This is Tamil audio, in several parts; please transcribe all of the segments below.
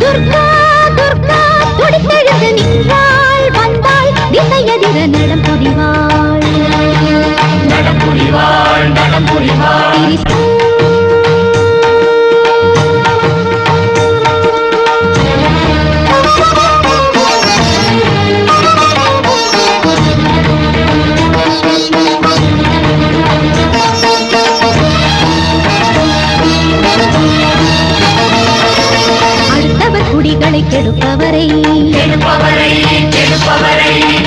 துர்கா துர்கா துடித்தெழுந்து நின்றாள் ஆசைகளை கெடுப்பவரை.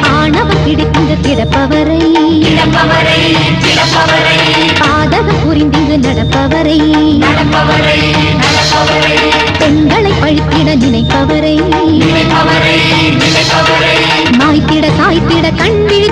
ஆணவம் கிடைக்கின்ற கிடப்பவரை பாதகம் புரிந்திங்கு நடப்பவரை. பெண்களை பழித்திட நினைப்பவரை. மாய்த்திட சாய்த்திட கண்ணில்